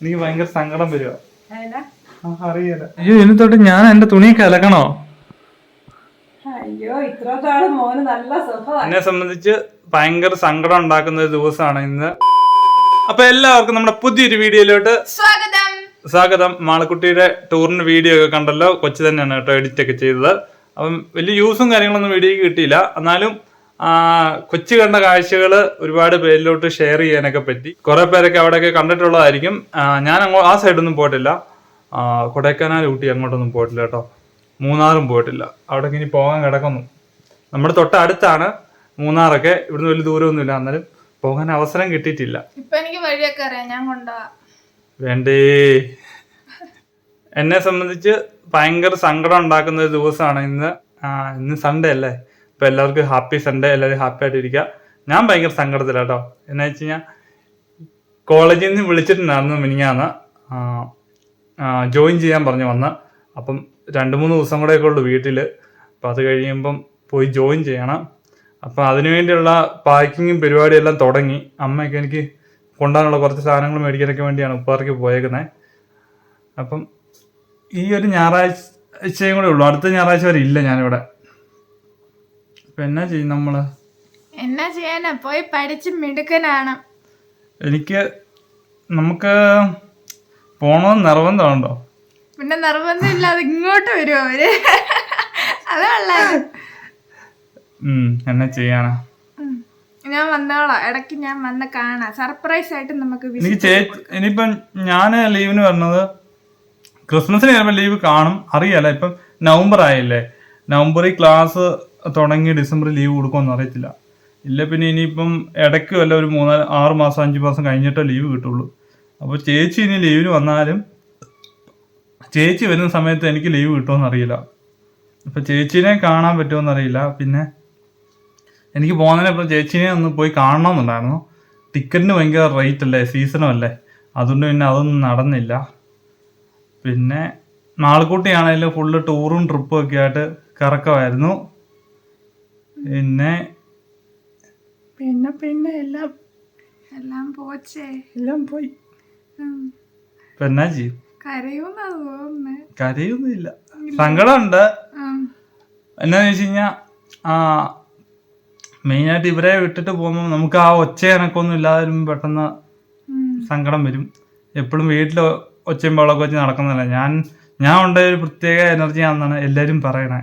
എനിക്ക് ഭയങ്കര സങ്കടം വരുവാ. അതിനാ? അറിയാല അയ്യോ ഇനി തൊട്ട് ഞാൻ എന്റെ തുണി കലക്കണോ അയ്യോ ഇത്ര നാൾ മോന് നല്ല സുഖമാണ് എന്നെ സംബന്ധിച്ച് ഭയങ്കര സങ്കടം ഉണ്ടാക്കുന്ന ഒരു ദിവസമാണ് ഇന്ന്. അപ്പൊ എല്ലാവർക്കും നമ്മുടെ പുതിയൊരു വീഡിയോയിലോട്ട് സ്വാഗതം. സ്വാഗതം. മാളക്കുട്ടിയുടെ ടൂറിന് വീഡിയോ ഒക്കെ കണ്ടല്ലോ. കൊച്ചു തന്നെയാണ് കേട്ടോ എഡിറ്റ് ഒക്കെ ചെയ്തത്. അപ്പം വലിയ യൂസും കാര്യങ്ങളൊന്നും വീഡിയോക്ക് കിട്ടിയില്ല. എന്നാലും കൊച്ചു കണ്ട കാഴ്ചകൾ ഒരുപാട് പേരിലോട്ട് ഷെയർ ചെയ്യാനൊക്കെ പറ്റി. കുറെ പേരൊക്കെ അവിടെയൊക്കെ കണ്ടിട്ടുള്ളതായിരിക്കും. ഞാൻ അങ്ങോ ആ സൈഡൊന്നും പോയിട്ടില്ല. ആ, കൊടൈക്കനാൽ ഊട്ടി അങ്ങോട്ടൊന്നും പോയിട്ടില്ല കേട്ടോ. മൂന്നാറും പോയിട്ടില്ല. അവിടെ ഇനി പോകാൻ കിടക്കുന്നു. നമ്മുടെ തൊട്ടടുത്താണ് മൂന്നാറൊക്കെ. ഇവിടുന്ന് വലിയ ദൂരമൊന്നുമില്ല എന്നാലും പോകാൻ അവസരം കിട്ടിയിട്ടില്ല. ഇപ്പൊ എനിക്ക് വഴിയൊക്കെ അറിയാം. ഞാൻ കൊണ്ടുപോവാ വേണ്ടേ? എന്നെ സംബന്ധിച്ച് ഭയങ്കര സങ്കടം ഉണ്ടാക്കുന്ന ഒരു ദിവസമാണ് ഇന്ന്. ഇന്ന് സൺഡേ അല്ലേ? ഇപ്പൊ എല്ലാവർക്കും ഹാപ്പി സൺഡേ എല്ലാവരും ഹാപ്പി ആയിട്ടിരിക്കുക. ഞാൻ ഭയങ്കര സങ്കടത്തില കേട്ടോ എന്നാ വെച്ച് കഴിഞ്ഞാൽ കോളേജിൽ നിന്ന് വിളിച്ചിട്ടുണ്ടായിരുന്നു മിനിങ്ങാന്ന് ജോയിൻ ചെയ്യാൻ പറഞ്ഞു വന്ന്. അപ്പം രണ്ട് മൂന്ന് ദിവസം കൂടെ ഒക്കെ ഉള്ളു വീട്ടിൽ അപ്പം അത് കഴിയുമ്പം പോയി ജോയിൻ ചെയ്യണം. അപ്പം അതിനുവേണ്ടിയുള്ള പാക്കിങ്ങും പരിപാടിയും എല്ലാം തുടങ്ങി. അമ്മയൊക്കെ എനിക്ക് കൊണ്ടുപോകാനുള്ള കുറച്ച് സാധനങ്ങൾ മേടിക്കാനൊക്കെ വേണ്ടിയാണ് ഉപ്പാർക്ക് പോയേക്കുന്നത് അപ്പം ഈ ഒരു ഞായറാഴ്ചയും കൂടെ ഉള്ളൂ. അടുത്ത ഞായറാഴ്ച വരെ ഇല്ല ഞാനിവിടെ. എന്നാ ചെയ്യും നമ്മൾ? എന്നാ ചെയ്യാനാ? പോയി പഠിച്ച് മിടുക്കനാണ്. എനിക്ക് നമുക്ക് പോകണമെന്ന് നിർബന്ധമുണ്ടോ? പിന്നെ നിർബന്ധമില്ലാതെ ഇങ്ങോട്ട് വരുമോ അവർ? അതല്ല എന്നാ ചെയ്യാനാ? ഞാൻ വന്നോളാം. ഇടയ്ക്ക് ഞാൻ വന്ന് കാണാം. സർപ്രൈസ് ആയിട്ട് നമുക്ക് എനിക്ക് ഇനിയിപ്പം ഞാൻ ലീവിന് വരുന്നത് ക്രിസ്മസിന് ചിലപ്പോൾ ലീവ് കാണും. അറിയാലോ ഇപ്പം നവംബർ ആയില്ലേ? നവംബറിൽ ക്ലാസ് തുടങ്ങി ഡിസംബർ ലീവ് കൊടുക്കുമെന്ന് അറിയത്തില്ല. ഇല്ല പിന്നെ ഇനിയിപ്പം ഇടയ്ക്ക് വല്ല ഒരു മൂന്നാൽ ആറ് മാസം അഞ്ച് മാസം കഴിഞ്ഞിട്ടേ ലീവ് കിട്ടുള്ളൂ. അപ്പോൾ ചേച്ചി ഇനി ലീവിന് വന്നാലും ചേച്ചി വരുന്ന സമയത്ത് എനിക്ക് ലീവ് കിട്ടുമെന്ന് അറിയില്ല. അപ്പം ചേച്ചിനെ കാണാൻ പറ്റുമെന്ന് അറിയില്ല. പിന്നെ എനിക്ക് പോകുന്നതിനപ്പുറം ചേച്ചിനെ ഒന്ന് പോയി കാണണമെന്നുണ്ടായിരുന്നു ടിക്കറ്റിന് ഭയങ്കര റേറ്റ് അല്ലേ സീസണും അല്ലേ? അതുകൊണ്ട് പിന്നെ അതൊന്നും നടന്നില്ല. പിന്നെ നാളെക്കൂട്ടിയാണെങ്കിലും ഫുള്ള് ടൂറും ട്രിപ്പും ഒക്കെ ആയിട്ട് കറക്കമായിരുന്നു. പിന്നെ പിന്നെ പിന്നെ എല്ലാം എല്ലാം പോച്ചേ. എല്ലാം പോയി. എന്നാ ചെയ്യും കരയൂന്നാ തോന്നുന്നേ. കരയൊന്നുമില്ല. സങ്കടമുണ്ട്. എന്നാന്ന് വെച്ച് കഴിഞ്ഞാൽ ആ മെയിനായിട്ട് ഇവരെ വിട്ടിട്ട് പോകുമ്പോൾ നമുക്ക് ആ ഒച്ച എനക്കൊന്നും ഇല്ലാതെ വരുമ്പോൾ പെട്ടെന്ന്. സങ്കടം വരും. എപ്പോഴും വീട്ടിൽ ഒച്ചയും ബഹളമൊക്കെ വെച്ച് നടക്കുന്നില്ല ഞാൻ ഞാൻ ഉണ്ടായ ഒരു പ്രത്യേക എനർജി ആണെന്നാണ് എല്ലാവരും പറയണേ.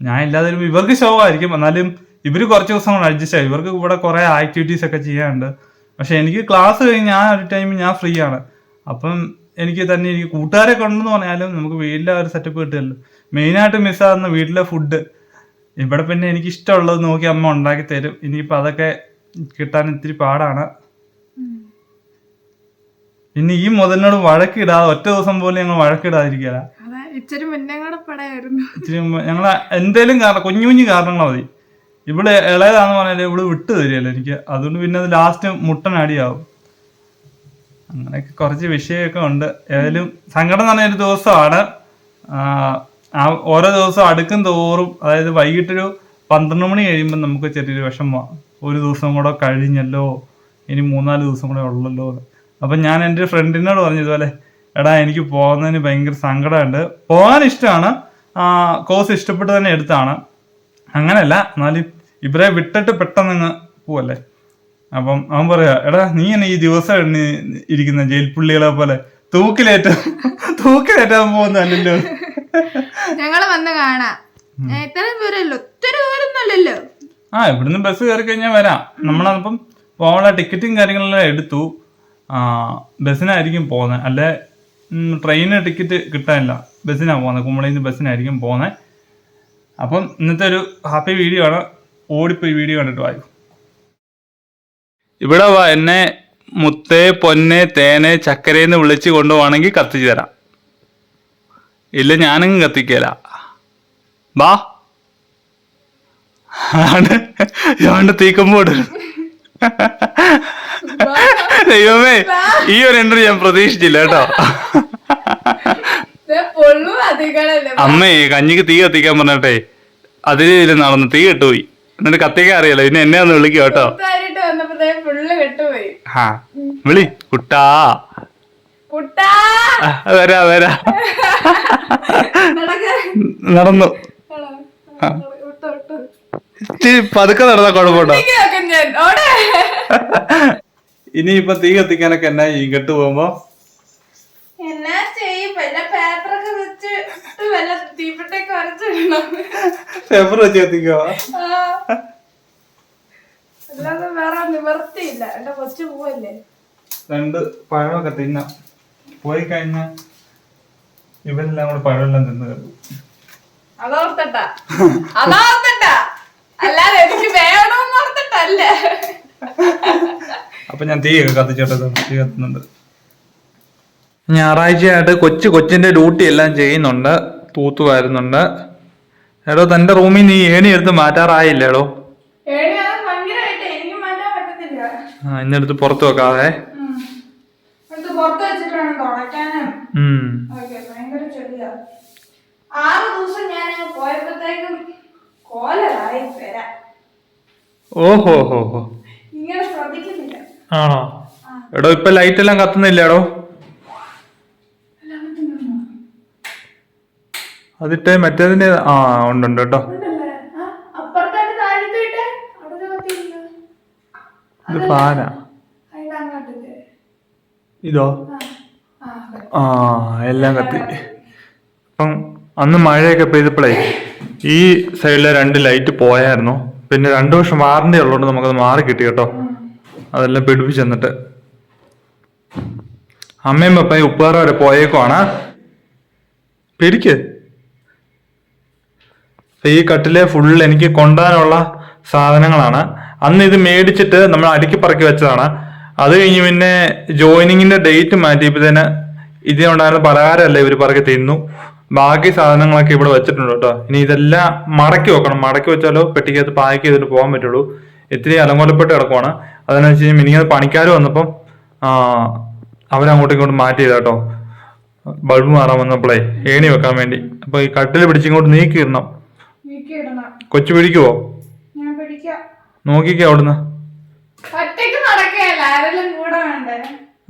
ഞാൻ ഇല്ലാതെ ഇവർക്ക് ഇവർക്ക് ആയിരിക്കും എന്നാലും ഇവർ കുറച്ച് ദിവസം കൊണ്ട് അഡ്ജസ്റ്റ് ആയി. ഇവർക്ക് ഇവിടെ കുറേ ആക്ടിവിറ്റീസ് ഒക്കെ ചെയ്യാനുണ്ട്. പക്ഷെ എനിക്ക് ക്ലാസ് കഴിഞ്ഞ് ഞാൻ ഒരു ടൈം ഞാൻ ഫ്രീ ആണ്. അപ്പം എനിക്ക് തന്നെ എനിക്ക് കൂട്ടുകാരെ കൊണ്ടെന്ന് പറഞ്ഞാലും നമുക്ക് വീട്ടിലെ ഒരു സെറ്റപ്പ് കിട്ടില്ല മെയിനായിട്ട് മിസ്സാകുന്ന വീട്ടിലെ ഫുഡ് ഇവിടെ പിന്നെ എനിക്ക് ഇഷ്ടമുള്ളത് നോക്കി അമ്മ ഉണ്ടാക്കി തരും. ഇനിയിപ്പോൾ അതൊക്കെ കിട്ടാൻ ഇത്തിരി പാടാണ്. ഇനി ഈ മുതലിനോട് വഴക്കിടാതെ ഒറ്റ ദിവസം പോലും ഞങ്ങൾ വഴക്കിടാതിരിക്കുക ഇച്ചിരി മുന്നേ ഞങ്ങൾ എന്തേലും കാരണം കുഞ്ഞു കുഞ്ഞു കാരണങ്ങൾ മതി. ഇവിടെ ഇളയതാന്ന് പറഞ്ഞാൽ ഇവിടെ വിട്ട് തരികയല്ലോ എനിക്ക് അതുകൊണ്ട് പിന്നെ അത് ലാസ്റ്റ് മുട്ടൻ അടിയാവും. അങ്ങനെയൊക്കെ കുറച്ച് വിഷയമൊക്കെ ഉണ്ട്. ഏതായാലും സങ്കടം എന്ന് ഒരു ദിവസമാണ്. ആ, ഓരോ ദിവസം അടുക്കും തോറും അതായത് വൈകിട്ടൊരു പന്ത്രണ്ട് മണി കഴിയുമ്പോൾ നമുക്ക് ചെറിയൊരു വിഷമമാണ് ഒരു ദിവസം കൂടെ കഴിഞ്ഞല്ലോ. ഇനി മൂന്നാൽ ദിവസം കൂടെ ഉള്ളല്ലോ. അപ്പം ഞാൻ എന്റെ ഫ്രണ്ടിനോട് പറഞ്ഞു ഇതുപോലെ എടാ എനിക്ക് പോകുന്നതിന് ഭയങ്കര സങ്കടമുണ്ട്. പോകാൻ ഇഷ്ടമാണ്. കോഴ്സ് ഇഷ്ടപ്പെട്ട് തന്നെ എടുത്താണ്. അങ്ങനെയല്ല എന്നാലും ഇവരെ വിട്ടിട്ട് പെട്ടെന്ന് ഇങ്ങ് പോവല്ലേ? അപ്പം അവൻ പറയാ എടാ നീ എന്നെ ഈ ദിവസം എണ്ണി ഇരിക്കുന്ന ജയിൽ പുള്ളികളെ പോലെ തൂക്കിലേറ്റ തൂക്കിലേറ്റാൻ പോകുന്നല്ലോ ഞങ്ങൾ വന്ന് കാണാം. ഞാൻ ഇത്രയും ദൂരമല്ലോ? ഒത്തിരി ദൂരമൊന്നുമല്ലല്ലോ? ആ ഇവിടുന്ന് ബസ് കയറി കഴിഞ്ഞാൽ വരാം. നമ്മളപ്പം പോകാനുള്ള ടിക്കറ്റും കാര്യങ്ങളെല്ലാം എടുത്തു. ബസ്സിനായിരിക്കും പോകുന്നത്. അല്ലെ? ട്രെയിന് ടിക്കറ്റ് കിട്ടാനില്ല. ബസ്സിനാണ് പോകുന്നത് കുമ്പളയിൽ നിന്ന് ബസ്സിനായിരിക്കും പോകുന്നത് അപ്പം ഇന്നത്തെ ഒരു ഹാപ്പി വീഡിയോ ആണ്. ഓടിപ്പോയി വീഡിയോ കണ്ടിട്ട് വായു. ഇവിടെ വാ എന്നെ മുത്തേ പൊന്നെ തേനെ ചക്കരയെന്ന് വിളിച്ച് കൊണ്ടുപോവാണെങ്കിൽ കത്തിച്ചു തരാം. ഇല്ല ഞാനെങ്കിലും കത്തിക്കല. ബാ ആണ് ഞാൻ തീക്കുമ്പോട് ദൈവമേ ഈ ഒരു എൻട്രി ഞാൻ പ്രതീക്ഷിച്ചില്ല കേട്ടോ. അമ്മേ കഞ്ഞിക്ക് തീ കത്തിക്കാൻ പറഞ്ഞിട്ടെ അതിൽ നടന്ന് തീ കെട്ടുപോയി. എന്നിട്ട് കത്തിക്കാൻ അറിയാലോ പിന്നെ എന്നെ ഒന്ന് വിളിക്കും കേട്ടോ. ആ വിളി കുട്ടാ. വരാ വരാ. നടന്നു. പതുക്കെ നടന്ന കുഴപ്പമുണ്ടോ? ഇനിയിപ്പൊ തീ കത്തിക്കാനൊക്കെ എന്നാ ചെയ്യും? കെട്ട് പോകുമ്പോ? എന്നാ ചെയ്യും? വല്ല പേപ്പറൊക്കെ വെച്ച് വല്ല തീപ്പെട്ടൊക്കെ വരച്ചിടണം പേപ്പർ വെച്ച് കത്തിക്കോ. അല്ലാതെ വേറെ നിവർത്തിയില്ല. എന്റെ കൊച്ചു പോവല്ലേ? രണ്ട് പഴമൊക്കെ തിന്നാം. പോയി കഴിഞ്ഞ ഇവരെല്ലാം കൂടെ പഴമെല്ലാം തിന്നു കയറും അതോർത്തട്ട. അതോർത്തട്ട. അല്ലാതെ എനിക്ക് വേണമെന്ന് ഓർത്തിട്ടല്ല. അപ്പൊ ഞാൻ തീ കത്തുന്നുണ്ട്. ഞായറാഴ്ചയായിട്ട് കൊച്ചു കൊച്ചിന്റെ ഡ്യൂട്ടി എല്ലാം ചെയ്യുന്നുണ്ട് തൂത്തു വരുന്നുണ്ട് എടോ തന്റെ റൂമിൽ നീ ഏണി എടുത്ത് മാറ്റാൻ പറ്റത്തില്ല. ആ ഇന്നെടുത്ത് പുറത്ത് വെക്കാതെ ഓഹോ ഹോ ഹോ. ആണോ? എടോ ഇപ്പൊ ലൈറ്റ് എല്ലാം കത്തുന്നില്ലേടോ? അതിട്ട് മറ്റേതിന്റെ ആ ഉണ്ട് കേട്ടോ. ഇത് ഫാനാ ഇതോ? ആ എല്ലാം കത്തി. അപ്പം അന്ന് മഴയൊക്കെ പെയ്തപ്പോഴേ ഈ സൈഡിലെ രണ്ട് ലൈറ്റ് പോയായിരുന്നു. പിന്നെ രണ്ടു വർഷം വാറണ്ടി ഉള്ളതുകൊണ്ട് നമുക്കത് മാറി കിട്ടി കേട്ടോ. അതെല്ലാം പിടിപ്പിച്ച് തന്നിട്ട് അമ്മയും പപ്പയും ഉപ്പാറ വരെ പോയേക്കുവാണ്. പിടിക്ക്? ഈ കട്ടിലെ ഫുൾ എനിക്ക് കൊണ്ടുപോകാനുള്ള സാധനങ്ങളാണ്. അന്ന് ഇത് മേടിച്ചിട്ട് നമ്മൾ അടുക്കി പറക്കി വെച്ചതാണ്. അത് കഴിഞ്ഞ് പിന്നെ ജോയിനിങ്ങിന്റെ ഡേറ്റ് മാറ്റി. ഇപ്പൊ മാറ്റിയപ്പോഴത്തേന് ഇതിനുണ്ടായിരുന്ന പലഹാരമല്ല ഇവർ പറക്കി തിന്നു. ബാക്കി സാധനങ്ങളൊക്കെ ഇവിടെ വെച്ചിട്ടുണ്ട് കേട്ടോ. ഇനി ഇതെല്ലാം മടക്കി വെക്കണം. മടക്കി വെച്ചാലോ പെട്ടിക്കകത്ത് പാക്ക് ചെയ്തിട്ട് പോകാൻ പറ്റുള്ളൂ. ഇത്തിരി അലങ്കോലപ്പെട്ട് കിടക്കുവാണ്. അതെന്ന് വെച്ച് കഴിഞ്ഞാൽ മിനിങ്ങത് പണിക്കാർ വന്നപ്പം അവരങ്ങോട്ടും ഇങ്ങോട്ടും മാറ്റി ചെയ്തോ കേട്ടോ ബൾബ് മാറാൻ വന്നപ്പോളേ ഏണി വെക്കാൻ വേണ്ടി. അപ്പൊ ഈ കട്ടിൽ പിടിച്ചിങ്ങോട്ട് നീക്കിയിടണം. കൊച്ചു പിടിക്കുവോ? നോക്കിക്കോ അവിടുന്ന്.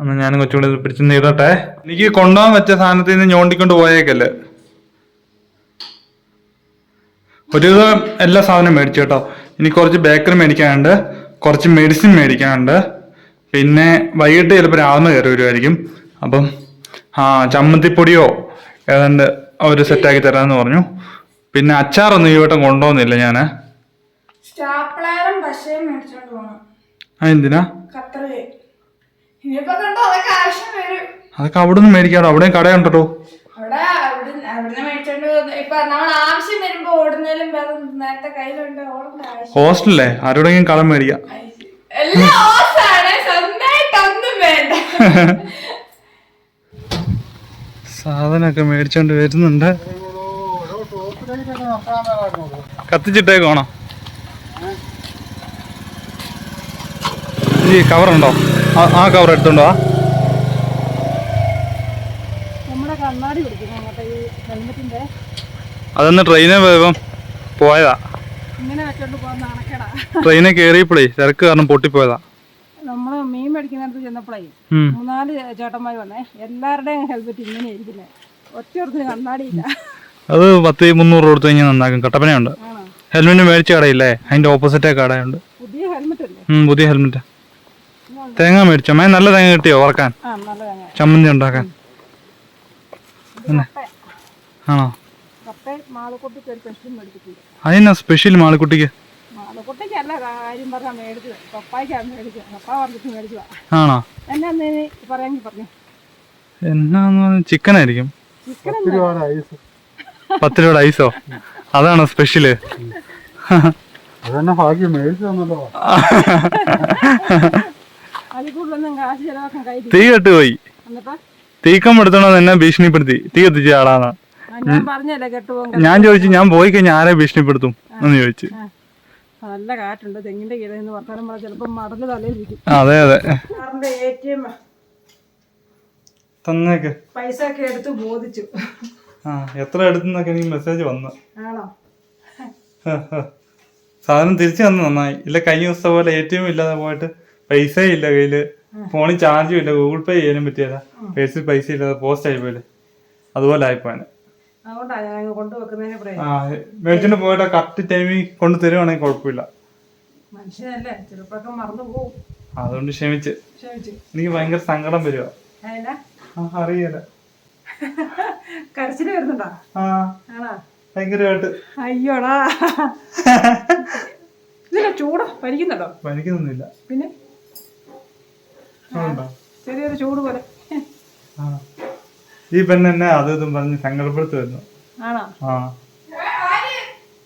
എന്നാ ഞാനും കൊച്ചുകൂടെ പിടിച്ച് നീടട്ടെ എനിക്ക് കൊണ്ടുപോകാൻ വെച്ച സാധനത്തിൽ നിന്ന് ഞോണ്ടിക്കൊണ്ട് പോയേക്കല്ലേ. ഒരുവിധം എല്ലാ സാധനവും മേടിച്ചു കേട്ടോ. ഇനി കുറച്ച് ബേക്കറി മേടിക്കാനുണ്ട്. കുറച്ച് മെഡിസിൻ മേടിക്കാനുണ്ട്. പിന്നെ വൈകിട്ട് ചിലപ്പോൾ രാവിലെ കയറി വരുമായിരിക്കും അപ്പം ആ ചമ്മന്തിപ്പൊടിയോ ഏതാണ്ട് അവർ സെറ്റാക്കി തരാമെന്ന് പറഞ്ഞു. പിന്നെ അച്ചാറൊന്നും ഈ വട്ടം കൊണ്ടുപോകുന്നില്ല ഞാൻ എന്തിനാ? അതൊക്കെ അവിടെ നിന്ന് മേടിക്കാറോ അവിടെയും കടയുണ്ടോ? അവിടെ അവിടുന്ന് അവിടുന്ന് മേടിച്ചോണ്ട് ഇപ്പൊ നമ്മൾ ആവശ്യം വരുമ്പോ ഓടുന്നതിലും വേറെ നേരത്തെ കയ്യിലുണ്ട് ഓടേണ്ട ആവശ്യം ഹോസ്റ്റലല്ലേ? ആരോടെങ്കിലും കടം മേടിക്കാം. എല്ലാം ഓസാണ് സ്വന്തമായിട്ടൊന്നും വേണ്ട. സാധനമൊക്കെ മേടിച്ചോണ്ട് വരുന്നുണ്ട്. കത്തിച്ചിട്ടേക്കോണോ ഈ കവറുണ്ടോ ആ- ആ കവർ എടുത്തോണ്ടോ നമ്മുടെ കണ്ണാടി പിടിക്കുന്നു അങ്ങോട്ട് ഈ ഹെൽമെറ്റിന്റെ അതൊന്ന് ട്രെയിനെ വേഗം പോയതാ. ട്രെയിനെ കയറിയപ്പോഴേ തിരക്ക് കാരണം പൊട്ടിപ്പോയതാ. നമ്മൾ മീൻ മേടിക്കുന്നിടത്ത് ചെന്നപ്പോഴേ. മൂന്നാൽ ചേട്ടന്മാര് വന്നേ. എല്ലാവരുടെയും ഹെൽമെറ്റ് ഇങ്ങനെ ഇരിക്കുന്നത് ഒറ്റയൊരുത്തിന് കണ്ണാടിയില്ല. അത് പത്ത് മുന്നൂറ് കൊടുത്തു കഴിഞ്ഞാൽ നന്നാക്കും. കട്ടപ്പനയുണ്ട്. ഹെൽമെറ്റ് മേടിച്ച കടയില്ലേ? അതിന്റെ ഓപ്പോസിറ്റേ കടയുണ്ട്. പുതിയ ഹെൽമെറ്റ് അല്ലേ? പുതിയ ഹെൽമെറ്റ് തേങ്ങ മേടിച്ചോ? മേ നല്ല തേങ്ങ കിട്ടിയോ വറക്കാൻ? ചമ്മന്തി ഉണ്ടാക്കാൻ. ആണോ? കപ്പ മാളക്കുട്ടിക്ക് ഒരു പെഷൻ മേടിച്ചിട്ടുണ്ട്. അതിനാ സ്പെഷ്യൽ മാളക്കുട്ടിക്ക് ചിക്കനായിരിക്കും കാര്യം പറഞ്ഞാൽ മേടിച്ചത് പപ്പായ്ക്കാണ് മേടിച്ചത് പപ്പ പറഞ്ഞിട്ട് മേടിച്ചതാ ആണോ? എന്നാ നീ പറഞ്ഞു. എന്നാന്ന് ചിക്കൻ ആയിരിക്കും. ചിക്കൻ പത്ത് രൂപയുടെ ഐസോ അതാണോ സ്പെഷ്യൽ അതന്നെ ഭാഗ്യം തീ കെട്ടുപോയി. തീക്കം എടുത്തോണോ എന്നെ ഭീഷണിപ്പെടുത്തി. തീ കത്തിച്ച ആളാന്ന്. ആ, ഞാൻ പറഞ്ഞല്ലേ കെട്ടുപോകാൻ ഞാൻ ചോദിച്ചു ഞാൻ പോയി കഴിഞ്ഞാൽ ആരെ ഭീഷണിപ്പെടുത്തും എന്ന് ചോദിച്ചു. നല്ല കാറ്റുണ്ട് തെങ്ങിന്റെ കീഴിൽ നിന്ന് വർത്തമാനം പറഞ്ഞാൽ ചിലപ്പോൾ മടൽ തലയിലിരിക്കും അതെ അതെ. സാറിന്റെ എ ടി എം തന്നേക്ക്. പൈസ ഒക്കെ എടുത്ത് ബോധിച്ചു. ആ എത്ര എടുത്തെന്നൊക്കെ എനിക്ക് മെസ്സേജ് വന്നു. ആണോ? സാധനം തിരിച്ചു തന്നു നന്നായി. ഇല്ല കഴിഞ്ഞ ദിവസത്തെ പോലെ എ ടി എം ഇല്ലാതെ പോയിട്ട് പൈസ ഇല്ല കയ്യിൽ. ഫോണിൽ ചാർജും ഇല്ല. ഗൂഗിൾ പേ ചെയ്യാനും പറ്റിയല്ല പേഴ്സിൽ പൈസ ഇല്ലാതെ പോസ്റ്റ് ആയി പോലെ അതുപോലെ ആയിപ്പോനെ മേടിച്ചിട്ട് പോയിട്ട് കറക്റ്റ് ടൈമിൽ കൊണ്ട് തരുവാണെങ്കിൽ കുഴപ്പമില്ല മനുഷ്യനല്ലേ ചെറുപ്പൊക്കെ മറന്നു പോകും. അതുകൊണ്ട് ക്ഷമിച്ച്. എനിക്ക് ഭയങ്കര സങ്കടം വരുവാ. അറിയില്ല. കരച്ചിൽ വരുന്നുണ്ടോ? ഭയങ്കരമായിട്ട്. അയ്യോടാ. ഇതില്ല ചൂടാ? പനിക്കുന്നുണ്ടോ പനിക്കുന്നൊന്നുമില്ല പിന്നെ? ചെറിയൊരു ചൂട് പോലെ. ആ. ഈ പെണ്ണ് എന്നെ അത് ഇതും പറഞ്ഞ് സങ്കടപ്പെടുത്തുമായിരുന്നു ആണോ? ആ.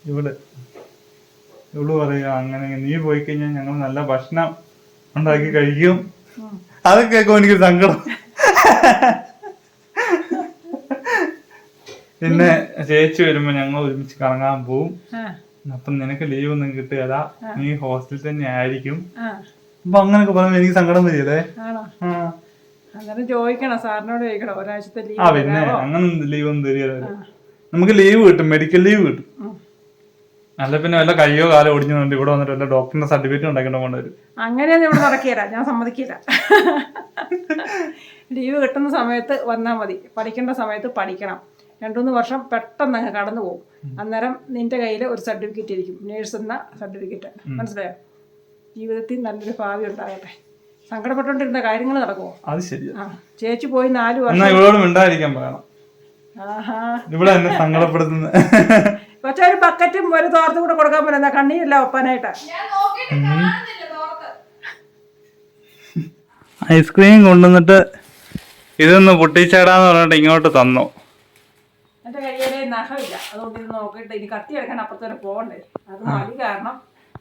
ഇവൾ ഇവൾ പറയുക അങ്ങനെ നീ പോയി കഴിഞ്ഞാൽ ഞങ്ങൾ നല്ല ഭക്ഷണം ഉണ്ടാക്കി കഴിക്കും. അത് കേൾക്കുമ്പോ എനിക്ക് സങ്കടം. പിന്നെ ചേച്ചി വരുമ്പോ ഞങ്ങൾ ഒരുമിച്ച് കറങ്ങാൻ പോവും. അപ്പൊ നിനക്ക് ലീവ് ഒന്നും കിട്ടുകയില്ല നീ ഹോസ്റ്റലിൽ തന്നെ ആയിരിക്കും. അപ്പൊ അങ്ങനൊക്കെ പറയുമ്പോ എനിക്ക് സങ്കടം വരികയല്ലേ ആ. അന്നേരം ചോദിക്കണം സാറിനോട് ചോദിക്കണം ഒരാഴ്ചത്തെ ആ പിന്നെ അങ്ങനെ ലീവ് ഒന്നും തരികയല്ലേ. നമുക്ക് ലീവ് കിട്ടും മെഡിക്കൽ ലീവ് കിട്ടും. അല്ല പിന്നെ വല്ല കയ്യോ കാലോ ഒടിഞ്ഞുകൊണ്ട് ഇവിടെ വന്നിട്ട് വല്ല ഡോക്ടറിന്റെ സർട്ടിഫിക്കറ്റ് ഉണ്ടാക്കേണ്ട കൊണ്ടുവരും അങ്ങനെയൊന്നും ഇവിടെ നടക്കില്ല ഞാൻ സമ്മതിക്കില്ല. ലീവ് കിട്ടുന്ന സമയത്ത് വന്നാൽ മതി പഠിക്കേണ്ട സമയത്ത് പഠിക്കണം. രണ്ടുമൂന്ന് വർഷം പെട്ടെന്ന് അങ്ങ് കടന്നു പോകും. അന്നേരം നിന്റെ കയ്യിൽ ഒരു സർട്ടിഫിക്കറ്റ് ഇരിക്കും നേഴ്സ് എന്ന സർട്ടിഫിക്കറ്റ് മനസ്സിലായോ? ജീവിതത്തിൽ നല്ലൊരു ഭാവി ഉണ്ടാകട്ടെ. സങ്കടപ്പെട്ടുകൊണ്ടിരുന്ന കാര്യങ്ങൾ നടക്കുമോ അത് ശരിയാ. ചേച്ചി പോയി നാല് വർഷം. എന്നാ ഇവളോട് മിണ്ടാതിരിക്കാൻ പറയണം. ആഹാ. ഇവിടെ എന്നെ സങ്കടപ്പെടുത്തുന്നത് പക്ഷെ ഒരു ബക്കറ്റും ഒരു തോർത്തും കൂടെ കൊടുക്കാൻ പറ്റുന്ന കണ്ണീരില്ല ഒപ്പാനായിട്ട്. ഞാൻ നോക്കിയിട്ട് കാണുന്നില്ല തോർത്ത്. ഐസ്ക്രീം കൊണ്ടുവന്നിട്ട് ഇതൊന്ന് പൊട്ടിച്ചാടാന്ന് പറഞ്ഞിട്ട് ഇങ്ങോട്ട് തന്നു. എന്റെ കയ്യിലെ നഖമില്ല. അതുകൊണ്ട് ഇത് നോക്കിയിട്ട് ഇനി കത്തി എടുക്കാൻ അപ്പുറത്ത് വരെ പോകണ്ടേ? അത് മടി കാരണം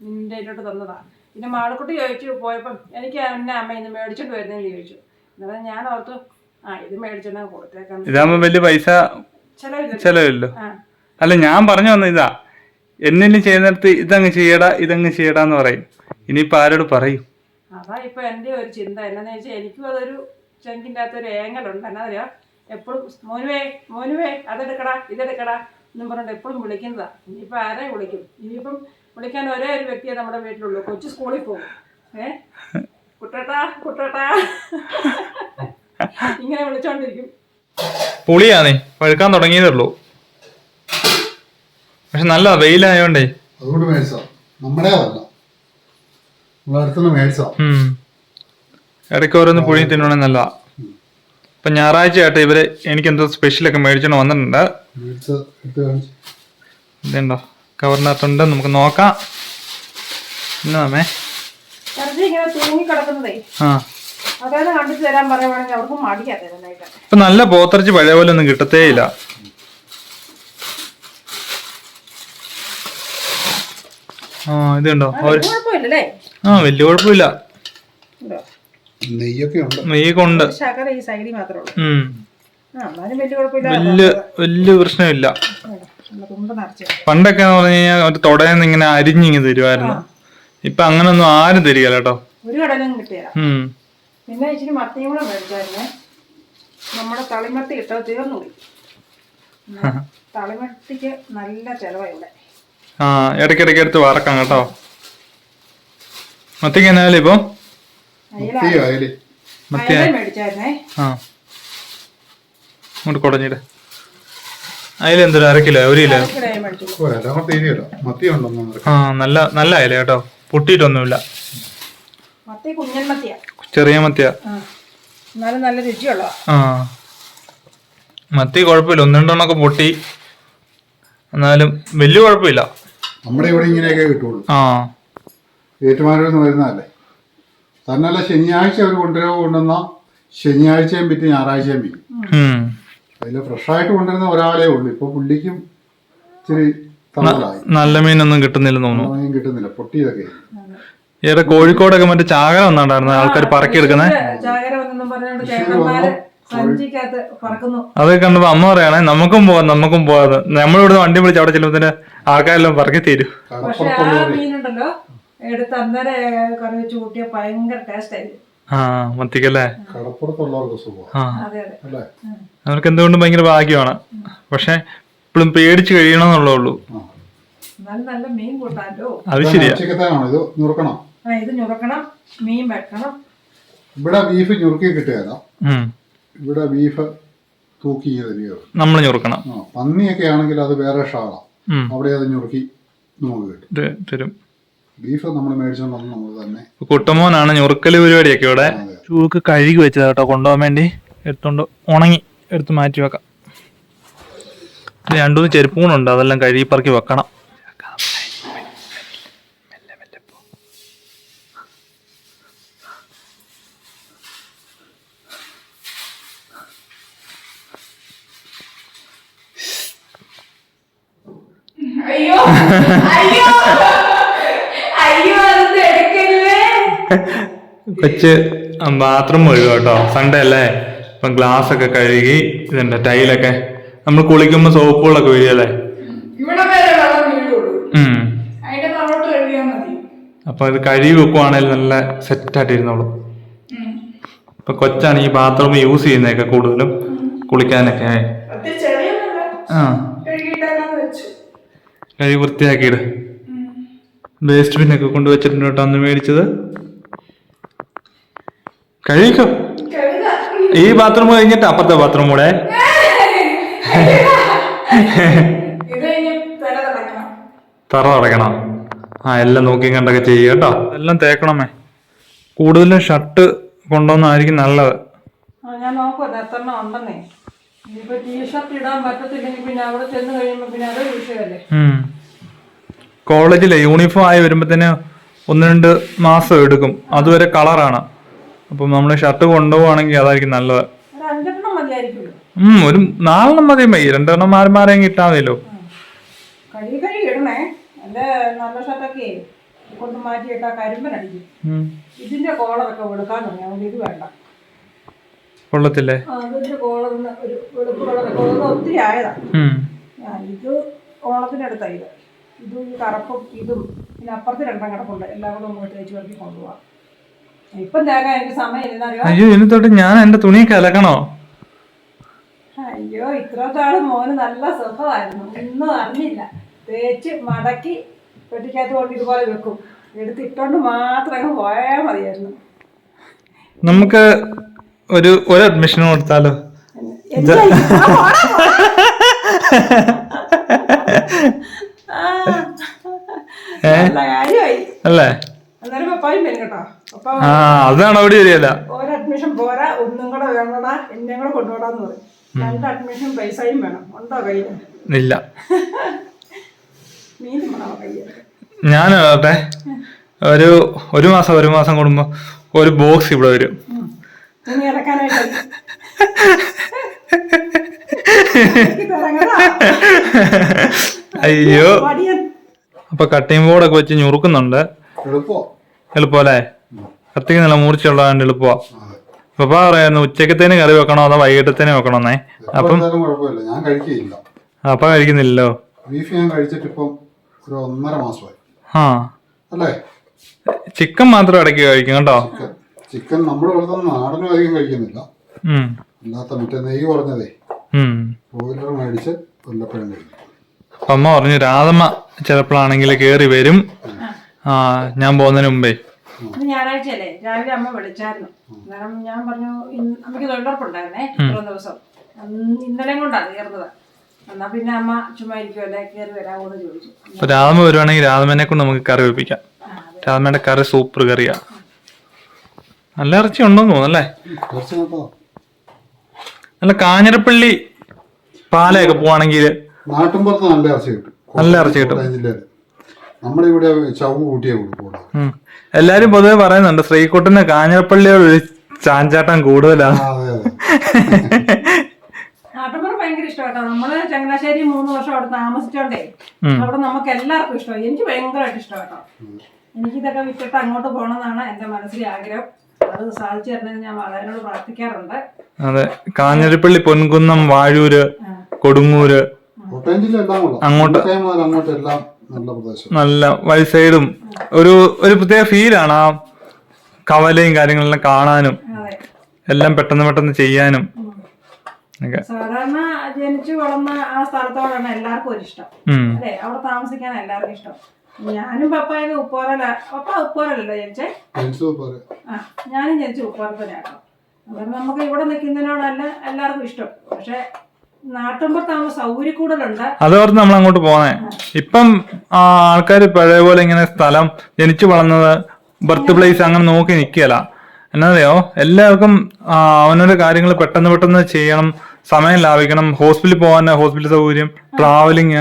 നിന്റെ അതിലോട്ട് തന്നതാണ്. പിന്നെ മാളക്കുട്ടി ചോദിച്ചു പോയപ്പം എനിക്ക് എന്നെ അമ്മ ഇന്ന് മേടിച്ചോണ്ട് വരുന്നതെന്ന് ചോദിച്ചു. എന്നാലും ഞാൻ ഓർത്തു ആ ഇത് മേടിച്ചോണ്ടാ കൊടുത്തേക്കാം. വലിയ പൈസ ചിലവില്ല. ചെലവില്ലോ ആ. അല്ല ഞാൻ പറഞ്ഞു വന്ന ഇതാ എന്നെല്ലാം ചെയ്യുന്നിടത്ത് ഇതങ്ങ് ചെയ്യടാ ഇതങ്ങ് ചെയ്യടാന്ന് പറയും. ഇനിയിപ്പോ ആരോട് പറയും? അതാ ഇപ്പൊ എന്റെ ഒരു ചിന്ത. എന്നാന്ന് വെച്ചാൽ എനിക്കും അതൊരു ചെങ്കിന്റെ അകത്തൊരു ഏങ്ങലുണ്ട്. എന്നാ അറിയാം എപ്പോഴും മോനുവേ മോനുവേ അതെടുക്കടാ ഇതെടുക്കടാ എന്നും പറഞ്ഞിട്ട് എപ്പോഴും വിളിക്കുന്നതാ. ഇനിയിപ്പോൾ ആരെ വിളിക്കും. ഇനിയിപ്പം വിളിക്കാൻ ഒരേ ഒരു വ്യക്തിയെ നമ്മുടെ വീട്ടിലുള്ളൂ. കൊച്ചു സ്കൂളിൽ പോകും. ഏ? കുട്ടേട്ടാ കുട്ടേട്ടാ. ഇങ്ങനെ വിളിച്ചോണ്ടിരിക്കും. പുളിയാണേ. പഴുക്കാൻ തുടങ്ങിയതേ ഉള്ളൂ. പക്ഷെ നല്ല വെയിലായോണ്ടേ. അതുകൊണ്ട് മേടിച്ചോ. നമ്മുടെ മേടിച്ചോ. ഇടയ്ക്ക് ഓരോന്ന് പുഴി തിന്നണേ നല്ല ഇപ്പൊ ഞായറാഴ്ച ആയിട്ട് ഇവർ എനിക്ക് എന്തോ സ്പെഷ്യലൊക്കെ മേടിച്ചോണ്ട് വന്നിട്ടുണ്ട്. ഇതുണ്ടോ? കവറിനകത്തുണ്ട്. നമുക്ക് നോക്കാം. കിടക്കുന്നതേ ആ. ഇപ്പൊ നല്ല പോത്തിറച്ചി പഴയ പോലെ ഒന്നും കിട്ടത്തേ ഇല്ല ആ ഇതുണ്ടോ? ആ വലിയ കുഴപ്പമില്ല. നെയ്യൊക്കെയുണ്ട് നെയ്യൊക്കെ ഉണ്ട്. വലിയ കുഴപ്പമില്ല വലിയ വലിയ പ്രശ്നമില്ല. പണ്ടൊക്കെ എന്ന് പറഞ്ഞു കഴിഞ്ഞാൽ ഒരു തുടയെന്ന് ഇങ്ങനെ അരിഞ്ഞിങ്ങനെ തരുമായിരുന്നു ഇപ്പൊ അങ്ങനൊന്നും ആരും തരിക കേട്ടോ. ഒരു കടലും കിട്ടിയതാ പിന്നെ ഇച്ചിരി മത്തിയും കൂടെ മേടിച്ചായിരുന്നേ. നമ്മുടെ തളിമത്തി ഇട്ടത് തീർന്നു പോയി. തളിമത്തിക്ക് നല്ല ചെലവാണ് ഇവിടെ. ആ ഇടയ്ക്കിടയ്ക്ക് എടുത്ത് വറക്കാം കേട്ടോ. മത്തിക്ക് എന്നാലും ഇപ്പൊ? മേടിച്ചായിരുന്നേ. ആ. ഇങ്ങോട്ട് കുടഞ്ഞിട്ട് അതിലെന്തൊരു അര കിലോ ഒരു കിലോ? ആ നല്ല നല്ല അയല കേട്ടോ. പൊട്ടിയിട്ടൊന്നുമില്ല. മത്തി കുഞ്ഞൻ മത്തിയാ. ചെറിയ മത്തിയ. നല്ല ആ. മത്തി കുഴപ്പമില്ല. ഒന്ന് രണ്ടെണ്ണൊക്കെ പൊട്ടി. എന്നാലും വലിയ കുഴപ്പമില്ല. നമ്മുടെ ഇവിടെ ഇങ്ങനെയൊക്കെ കിട്ടുള്ളൂ. ആ. ഏറ്റുമാനൂരിൽ നിന്ന് വരുന്നതല്ലേ? തന്നല്ല ശനിയാഴ്ച അവർ കൊണ്ടുവരുമോ കൊണ്ടുവന്ന ശനിയാഴ്ചയും വിറ്റ് ഞായറാഴ്ചയും ഉം. അതിൽ ഫ്രഷായിട്ട് കൊണ്ടുവരുന്ന ഒരാളേ ഉള്ളൂ. ഇപ്പൊ പുള്ളിക്കും ഇച്ചിരി നല്ല മീനൊന്നും കിട്ടുന്നില്ലെന്ന് തോന്നുന്നു. കിട്ടുന്നില്ല. പൊട്ടിയതൊക്കെ. ഏറെ കോഴിക്കോടൊക്കെ മറ്റേ ചാകര വന്നിട്ടുണ്ടായിരുന്നു ആൾക്കാർ പറക്കിയെടുക്കുന്നേ ചാകര വന്നെന്നും പറഞ്ഞുകൊണ്ട് ചേട്ടന്മാര് സഞ്ചിക്കകത്ത് പറക്കുന്നു. അതൊക്കെ കണ്ടപ്പോ അമ്മ പറയണേ നമുക്കും പോവാം നമുക്കും പോവാ. നമ്മളിവിടുന്ന് വണ്ടി വിളിച്ച് അവിടെ ചെല്ലുമ്പോ ആൾക്കാരെല്ലാം പറക്കി തീരും. പക്ഷെ ആ കടപ്പുറത്തുള്ളവര് മീനുണ്ടല്ലോ എടുത്ത് അന്നേരം കറി വെച്ച് കൂട്ടിയ ഭയങ്കര ടേസ്റ്റ് ആയിരിക്കും. ആ മത്തിക്കല്ലേ? കടപ്പുറത്തുള്ളവർക്ക് സുഖം ആ. അതെ അതെ. അല്ലേ? അവർക്ക് എന്തുകൊണ്ടും ഭയങ്കര ഭാഗ്യമാണ്. പക്ഷെ ഇപ്പോഴും പേടിച്ച് കഴിയണമെന്നുള്ളേ ഉള്ളൂ. നല്ല മീൻ കൂട്ടാലോ? അത് ശരിയാ. ഉച്ചക്കത്തേനാണോ ഇത് നുറുക്കണം ആ ഇത് ഞുറക്കണം മീൻ വെക്കണം. ഇവിടെ ബീഫ് ഞുറുക്കി കിട്ടുകയില്ല ഉം. ഇവിടെ ബീഫ് തൂക്കി തരികയോ നമ്മൾ ഞുറുക്കണം. ആ പന്നിയൊക്കെ ആണെങ്കിൽ അത് വേറെ ഷാളാ. ഉം. അവിടെ അത് ഞുറുക്കി നമുക്ക് കിട്ടും. ഇത് തരും. ബീഫ് നമ്മൾ മേടിച്ചോണ്ട് വന്ന് നമ്മൾ തന്നെ കുട്ടമോനാണ് ഞുറുക്കൽ പരിപാടിയൊക്കെ ഇവിടെ. ചൂക്ക് കഴുകി വെച്ചതാ കേട്ടോ കൊണ്ടുപോകാൻ വേണ്ടി. എടുത്തോണ്ട് ഉണങ്ങി. എടുത്ത് മാറ്റി വെക്കാം. രണ്ടുമൂന്ന് ചെരുപ്പൂണുണ്ട് അതെല്ലാം കഴുകി പറക്കി വെക്കണം. അയ്യോ അയ്യോ. അയ്യോ അതൊന്നും എടുക്കല്ലേ? കൊച്ച് ബാത്റൂം പോയി കേട്ടോ. സൺഡേ അല്ലേ? ഇപ്പം ഗ്ലാസ് ഒക്കെ കഴുകി ഇതുണ്ട് ടൈലൊക്കെ. നമ്മൾ കുളിക്കുമ്പോൾ സോപ്പുകളൊക്കെ വീഴല്ലേ ഇവിടെ വരെ വെള്ളം വീഴുള്ളൂ. ഉം. അതിന്റെ താഴോട്ട് കഴുകിയാൽ മതി. അപ്പൊ ഇത് കഴുകി വെക്കുവാണെങ്കിൽ നല്ല സെറ്റായിട്ട് ഇരുന്നോളും. ഇപ്പൊ കൊച്ചാണ് ഈ ബാത്റൂം യൂസ് ചെയ്യുന്നതൊക്കെ കൂടുതലും കുളിക്കാനൊക്കെ. ആ. കഴുകി വൃത്തിയാക്കിയിട്. വേസ്റ്റ് ബിന്നൊക്കെ കൊണ്ടുവച്ചിട്ടുണ്ട് കേട്ടോ അന്ന് മേടിച്ചത്. കഴുകിക്കോ കഴുകാ. ഈ ബാത്റൂം കഴിഞ്ഞിട്ട് അപ്പുറത്തെ ബാത്റൂം കൂടെ? തറ അടയ്ക്കണം ആ എല്ലാം നോക്കി കണ്ടൊക്കെ ചെയ്യുക കേട്ടോ. എല്ലാം തേക്കണമേ. കൂടുതലും ഷർട്ട് കൊണ്ടുവന്നായിരിക്കും നല്ലത്. ഞാൻ ഉണ്ടെന്നേ. ഇനിയിപ്പോ ടീഷർട്ട് ഇടാൻ പറ്റത്തില്ലെങ്കിൽ പിന്നെ അവിടെ ചെന്ന് കഴിയുമ്പോൾ പിന്നെ അതൊരു വിഷയമല്ലേ? കോളേജിലെ യൂണിഫോം ആയി തന്നെ ഒന്ന് രണ്ട് മാസം എടുക്കും. അതുവരെ കളറാണ് അപ്പം നമ്മൾ ഷർട്ട് കൊണ്ടുപോവാണെങ്കിൽ അതായിരിക്കും നല്ലത്. ഒരു നാലെണ്ണം മതി മതി രണ്ടെണ്ണം മാറി മാറി ഇട്ടാൽ മതിയല്ലോ കൊള്ളത്തില്ലേ? ഒത്തിരി ആയതാ. ഇത് ഓണത്തിനടുത്താ ഇത്. ഇതും ഈ കറുപ്പും ഇതും. പിന്നെ അപ്പുറത്ത് രണ്ടെണ്ണം കിടപ്പുണ്ട്. എല്ലാം കൂടെ തേച്ച് വരക്കി കൊണ്ടുപോവാം. അയ്യോ ഇനി തൊട്ട് ഞാൻ എന്റെ തുണി കലക്കണോ അയ്യോ ഇത്രത്താളും മോന് നല്ല സുഖമായിരുന്നു ഒന്നും അറിഞ്ഞില്ല. തേച്ച് മടക്കി പെട്ടിക്കകത്ത് കൊണ്ട് ഇതുപോലെ വെക്കും. എടുത്ത് ഇട്ടോണ്ട് മാത്രം അങ്ങ് പോയാൽ മതിയായിരുന്നു. നമുക്ക് ഒരു ഒരു അഡ്മിഷൻ കൊടുത്താലോ? അല്ലേ? പപ്പായും വരും കേട്ടോ. പപ്പ അതാണ് അവിടെ വരികയല്ല ഒരു അഡ്മിഷൻ പോരാ ഒന്നും കൂടെ വേണോടാ എന്നെ കൂടെ കൊണ്ടുപോടാന്ന് പറയും. രണ്ട് അഡ്മിഷൻ പൈസയും വേണം. ഉണ്ടോ കയ്യിൽ ഇല്ല. മീൻ വേണോ കയ്യിൽ ഞാൻ ആട്ടെ ഒരു ഒരു മാസം ഒരു മാസം കൂടുമ്പോ ഒരു ബോക്സ് ഇവിടെ വരും. അയ്യോ. അപ്പൊ കട്ടിംഗ് ബോർഡൊക്കെ വെച്ച് ഞുറുക്കുന്നുണ്ട്. എളുപ്പമോ എളുപ്പമല്ലേ? കത്തിക്ക് നല്ല മൂർച്ചയുള്ളതാണ്ട് എളുപ്പമാ പപ്പ പറയായിരുന്നു ഉച്ചക്കത്തേന് കറി വെക്കണോ അതോ വൈകിട്ടത്തേന് വെക്കണോന്നേ? അപ്പം ഞാൻ കഴിക്കുകയില്ല. അപ്പ കഴിക്കുന്നില്ലല്ലോ? ബീഫ് ഞാൻ കഴിച്ചിട്ട് ഇപ്പം ഒരു ഒന്നര മാസമായി. ആ. അല്ലേ? ചിക്കൻ മാത്രം ഇടയ്ക്ക് കഴിക്കും കേട്ടോ? ചിക്കൻ. നമ്മുടെ ഇവിടുത്തെ നാടനും അധികം കഴിക്കുന്നില്ല. അല്ലാത്ത മറ്റേ നെയ്യ് പറഞ്ഞതേ ബോയിലർ മേടിച്ച് വല്ലപ്പോഴും കഴിക്കും. അമ്മ പറഞ്ഞു രാധമ്മ ചിലപ്പോഴാണെങ്കിൽ കേറി വരും. ആ ഞാൻ പോകുന്നതിന് മുമ്പേ. ഇന്ന് ഞായറാഴ്ചയല്ലേ? രാവിലെ അമ്മ വിളിച്ചായിരുന്നു. അന്നേരം ഞാൻ പറഞ്ഞു ഇന്ന് അമ്മയ്ക്ക് തൊഴിലുറപ്പുണ്ടായിരുന്നേ ഇത്രയും ദിവസം. ഇന്നലെ കൊണ്ടാണ് കയറുന്നത്. എന്നാ പിന്നെ അമ്മ ചുമ്മാ ഇരിക്കുമല്ലേ കയറി വരാമോ എന്ന് ചോദിച്ചു. അപ്പൊ രാധമ്മ വരുവാണെങ്കിൽ രാമനെ കൊണ്ട് നമുക്ക് കറി വെപ്പിക്കാം. ആ, കറി സൂപ്പർ കറിയാ. നല്ല ഇറച്ചി ഉണ്ടോന്ന് തോന്നുന്നല്ലേ? കേട്ടോ നല്ല കാഞ്ഞിരപ്പള്ളി പാലയൊക്കെ പോവാണെങ്കിൽ നാട്ടിൻപുറത്ത് നല്ല ഇറച്ചി കിട്ടും. നല്ല ഇറച്ചി കിട്ടും. ഇവിടെ ചവ് കൂട്ടിയേ കൊടുക്കുള്ളൂ. എല്ലാരും പൊതുവെ പറയുന്നുണ്ട് ശ്രീകുട്ടന് കാഞ്ഞിരപ്പള്ളിയോട് ഒരു ചാഞ്ചാട്ടം കൂടുതലാണ്. അതെ അതെ. നാട്ടുപുറം ഭയങ്കര ഇഷ്ടമാട്ടോ. നമ്മൾ ചങ്ങനാശ്ശേരി മൂന്ന് വർഷം അവിടെ താമസിച്ചോണ്ടേ. അവിടെ നമുക്ക് എല്ലാവർക്കും ഇഷ്ടമായി. എനിക്ക് ഭയങ്കരമായിട്ട് ഇഷ്ടമാട്ടോ. എനിക്കിതൊക്കെ വിട്ടിട്ട് അങ്ങോട്ട് പോകണമെന്നാണ് എന്റെ മനസ്സിലെ ആഗ്രഹം. അത് സാധിച്ചു തരണമെന്ന് ഞാൻ വളരെയോട് പ്രാർത്ഥിക്കാറുണ്ട്. അതെ കാഞ്ഞിരപ്പള്ളി പൊൻകുന്നം വാഴൂര്. കൊടുങ്ങൂര്. കോട്ടയം ജില്ല എല്ലാം കൊള്ളാം. അങ്ങോട്ട് കോട്ടയം മുതൽ അങ്ങോട്ട് എല്ലാം നല്ല വൈസൈഡും ഒരു ഒരു പ്രത്യേക ഫീലാണ് ആ കവലയും കാര്യങ്ങളെല്ലാം കാണാനും. എല്ലാം പെട്ടെന്ന് പെട്ടെന്ന് ചെയ്യാനും. സാധാരണ ജനിച്ചു വളർന്ന ആ സ്ഥലത്തോടാണ് എല്ലാവർക്കും ഒരു ഇഷ്ടം അല്ലെ? അവിടെ താമസിക്കാൻ എല്ലാവർക്കും ഇഷ്ടം. ഞാനും പപ്പായൊക്കെ ഉപ്പോറല പപ്പ ഉപ്പോറല്ലോ ജനിച്ചേ? ആ ഞാനും ജനിച്ചു ഉപ്പോറത്തിനാട്ടോ അതുകൊണ്ട് നമുക്ക് ഇവിടെ നിൽക്കുന്നതിനോടല്ല എല്ലാവർക്കും ഇഷ്ടം. പക്ഷെ അതോർത്ത് നമ്മൾ അങ്ങോട്ട് പോന്നെ. ഇപ്പം ആൾക്കാർ പഴയ പോലെ ഇങ്ങനെ സ്ഥലം ജനിച്ചു വളർന്നത് ബർത്ത് പ്ലേസ് അങ്ങനെ നോക്കി നിൽക്കുകയല്ല എന്നറിയോ എല്ലാവർക്കും അവനൊരു കാര്യങ്ങൾ പെട്ടെന്ന് പെട്ടെന്ന് ചെയ്യണം സമയം ലാഭിക്കണം ഹോസ്പിറ്റലിൽ പോകാൻ ഹോസ്പിറ്റൽ സൗകര്യം ട്രാവലിങ്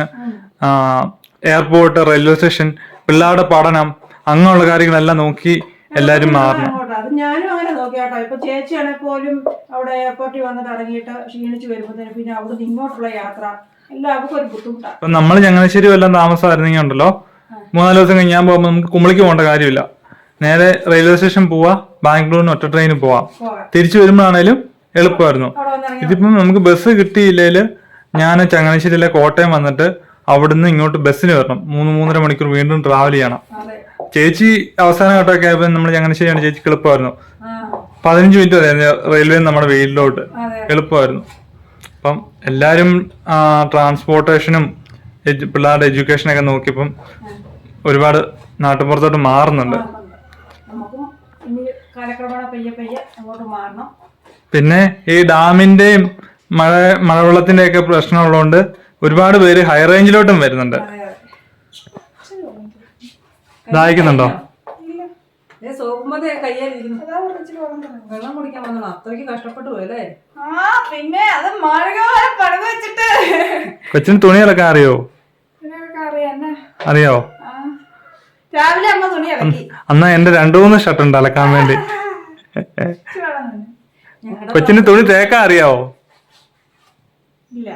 എയർപോർട്ട് റെയിൽവേ സ്റ്റേഷൻ പിള്ളേരുടെ പഠനം അങ്ങനെയുള്ള കാര്യങ്ങളെല്ലാം നോക്കി എല്ലാരും മാറണം. അത് ഞാനും അങ്ങനെ നോക്കിയാട്ടോ ഇപ്പൊ ചേച്ചിയാണെങ്കിൽ പോലും അവിടെ എയർപോർട്ടിൽ വന്നിട്ട് ഇറങ്ങിയിട്ട് ക്ഷീണിച്ച് വരുമ്പോഴത്തേന് പിന്നെ അവിടുന്ന് ഇങ്ങോട്ടുള്ള യാത്ര എല്ലാവർക്കും ഒരു ബുദ്ധിമുട്ടാണ് ഇപ്പൊ നമ്മൾ ചങ്ങനാശ്ശേരി വല്ലതും താമസമായിരുന്നെങ്കിൽ ഉണ്ടല്ലോ? മൂന്നാൽ ദിവസം കഴിഞ്ഞ് ഞാൻ പോകുമ്പോൾ നമുക്ക് കുമ്പളിക്ക് പോകേണ്ട കാര്യമില്ല. നേരെ റെയിൽവേ സ്റ്റേഷൻ പോവാ ബാംഗ്ലൂരിന് ഒറ്റ ട്രെയിനിൽ പോവാം. തിരിച്ചു വരുമ്പോഴാണേലും എളുപ്പമായിരുന്നു. ഇതിപ്പം നമുക്ക് ബസ് കിട്ടിയില്ലേൽ ഞാൻ ചങ്ങനാശ്ശേരിയിലെ കോട്ടയം വന്നിട്ട് അവിടുന്ന് ഇങ്ങോട്ട് ബസ്സിന് വരണം. മൂന്ന് മൂന്നര മണിക്കൂർ വീണ്ടും ട്രാവൽ ചെയ്യണം. ചേച്ചി അവസാന ഘട്ടമൊക്കെ ആയപ്പോൾ നമ്മൾ ചങ്ങനാശ്ശേരിയാണ് ചേച്ചിക്ക് എളുപ്പമായിരുന്നു. പതിനഞ്ച് മിനിറ്റ് മതി റെയിൽവേ നമ്മുടെ വീട്ടിലോട്ട് എളുപ്പമായിരുന്നു. അപ്പം എല്ലാരും ട്രാൻസ്പോർട്ടേഷനും പിള്ളേരുടെ എഡ്യൂക്കേഷനൊക്കെ നോക്കിയപ്പം ഒരുപാട് നാട്ടുപുറത്തോട്ട് മാറുന്നുണ്ട്. പിന്നെ ഈ ഡാമിന്റെയും മഴ മഴവെള്ളത്തിന്റെ ഒക്കെ പ്രശ്നമുള്ളതുകൊണ്ട് ഒരുപാട് പേര് ഹൈ റേഞ്ചിലോട്ടും വരുന്നുണ്ട്. ദാഹിക്കുന്നുണ്ടോ. വെള്ളം കുടിക്കാൻ വന്നോ അത്രയ്ക്ക് കഷ്ടപ്പെട്ടു പിന്നെ അത് വെച്ചിട്ട്. കൊച്ചിന് തുണി അലക്കാൻ അറിയോ. അറിയാം. രാവിലെ അമ്മ തുണി അന്നാ എന്റെ രണ്ടു മൂന്ന് ഷർട്ട് ഉണ്ട് അലക്കാൻ വേണ്ടി. കൊച്ചിന് തുണി തേക്കാൻ അറിയാവോ ഇല്ല.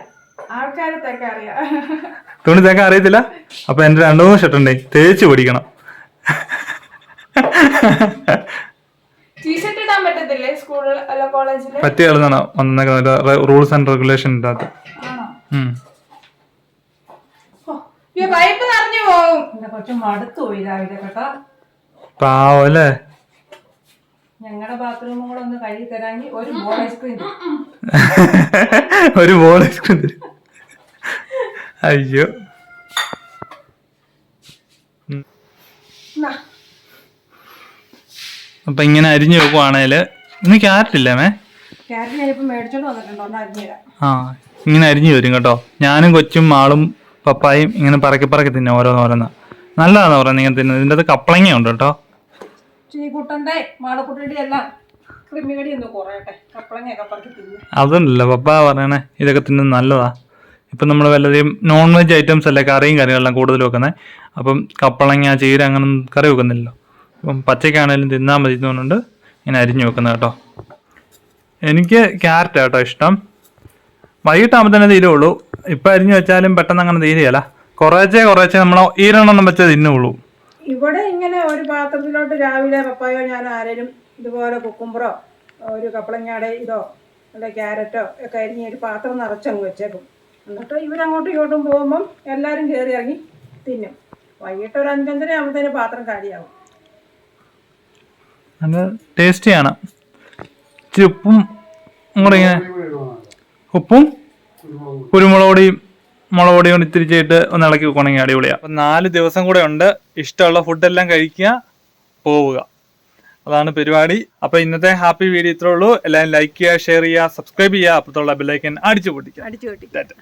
അറിയാം. തുണി തേക്കാൻ അറിയത്തില്ല? അപ്പൊ എന്റെ രണ്ടു മൂന്ന് ഷർട്ട് ഉണ്ട്. തേച്ച് പിടിക്കണം. ടീഷർട്ട് ഇടാൻ പറ്റത്തില്ലേ സ്കൂളിൽ അല്ല കോളേജിൽ പറ്റിയ കളന്നാണ് വന്നേക്കുന്നത് റൂൾസ് ആൻഡ് റെഗുലേഷൻ ഇല്ലാത്ത പൈപ്പ് നിറഞ്ഞു പോകും കൊച്ചു മടുത്തു പോയി രാവിലെ കേട്ടോ. പാവം അല്ലേ? ഞങ്ങളുടെ ബാത്റൂമും കൂടെ ഒന്ന് കഴുകി തരാമെങ്കിൽ ഒരു ബോൾ ഐസ്ക്രീം ഒരു ബോൾ ഐസ്ക്രീം തരും. അയ്യോ. അപ്പൊ ഇങ്ങനെ അരിഞ്ഞു വെക്കുവാണേൽ. ഇന്ന് ക്യാരറ്റ് ഇല്ലേ മേ? ക്യാരറ്റ് ഞാനിപ്പോൾ വന്നിട്ടുണ്ട്. ഒന്ന് അരിഞ്ഞു തരാം. ആ ഇങ്ങനെ അരിഞ്ഞു വരും കേട്ടോ. ഞാനും കൊച്ചും ആളും പപ്പായും ഇങ്ങനെ പറക്കി പറക്കി തിന്നെ ഓരോന്ന് ഓരോന്ന്. നല്ലതാന്ന് പറയുന്നത് ഇങ്ങനെ തിന്നുന്നത്? ഇതിന്റെ അത് കപ്പളങ്ങ ഉണ്ട് കേട്ടോ. ചീക്കുട്ടന്റെ എല്ലാം പപ്പ പറയണേ ഇതൊക്കെ തിന്നുന്നത് നല്ലതാ. ഇപ്പം നമ്മൾ വല്ലതും നോൺ വെജ് ഐറ്റംസ് അല്ലേ കറിയും കറികളെല്ലാം കൂടുതൽ വെക്കുന്നത് അപ്പം കപ്പളങ്ങ ചീര അങ്ങനെ കറി വെക്കുന്നില്ലല്ലോ. അപ്പം പച്ചക്കാണേലും തിന്നാൽ മതി തോന്നുന്നുണ്ട് ഇങ്ങനെ അരിഞ്ഞു വെക്കുന്നത് കേട്ടോ. എനിക്ക് ക്യാരറ്റ് കേട്ടോ ഇഷ്ടം. വൈകിട്ടാകുമ്പോൾ തന്നെ തീരുള്ളൂ ഇപ്പം അരിഞ്ഞു വെച്ചാലും പെട്ടെന്ന് അങ്ങനെ തീരുകയല്ല കുറേച്ചേ കുറേച്ചേ നമ്മൾ ഈരെണ്ണം വെച്ചേ തിന്നുള്ളൂ. ഇവിടെ ഇങ്ങനെ ഒരു പാത്രത്തിലോട്ട് രാവിലെ പപ്പായോ ഞാൻ ആരേലും ഇതുപോലെ കുക്കുമ്പറോ ഒരു കപ്പളങ്ങയുടെ ഇതോ അല്ല ക്യാരറ്റോ ഒക്കെ അരിഞ്ഞ് ഒരു പാത്രം നിറച്ചങ്ങ് വെച്ചേക്കും. എന്നിട്ട് ഇവരങ്ങോട്ടും ഇങ്ങോട്ടും പോകുമ്പം എല്ലാവരും കയറി ഇറങ്ങി തിന്നും. വൈകിട്ട് ഒരു അഞ്ചഞ്ചര ആകുമ്പോഴത്തേന് പാത്രം കാലിയാവും. നല്ല ടേസ്റ്റിയാണ്. ഇച്ചിരി ഉപ്പും കൂടെ ഇങ്ങനെ ഉപ്പും കുരുമുളക് പൊടിയും മുളക് പൊടിയും കൊണ്ട് ഇത്തിരി ചെയ്തിട്ട് ഒന്ന് ഇളക്കി വെക്കണമെങ്കിൽ അടിപൊളിയാണ് അപ്പം നാല് ദിവസം കൂടെ ഉണ്ട്. ഇഷ്ടമുള്ള ഫുഡെല്ലാം കഴിക്കുക പോവുക. അതാണ് പരിപാടി. അപ്പൊ ഇന്നത്തെ ഹാപ്പി വീഡിയോ ഇത്രേ ഉള്ളൂ. എല്ലാവരും ലൈക്ക് ചെയ്യുക ഷെയർ ചെയ്യുക സബ്സ്ക്രൈബ് ചെയ്യുക. അപ്പുറത്തുള്ള ബെല്ലൈക്കൻ അടിച്ചു പൊട്ടിക്കുക. അടിച്ചു കെട്ടി ടാറ്റ.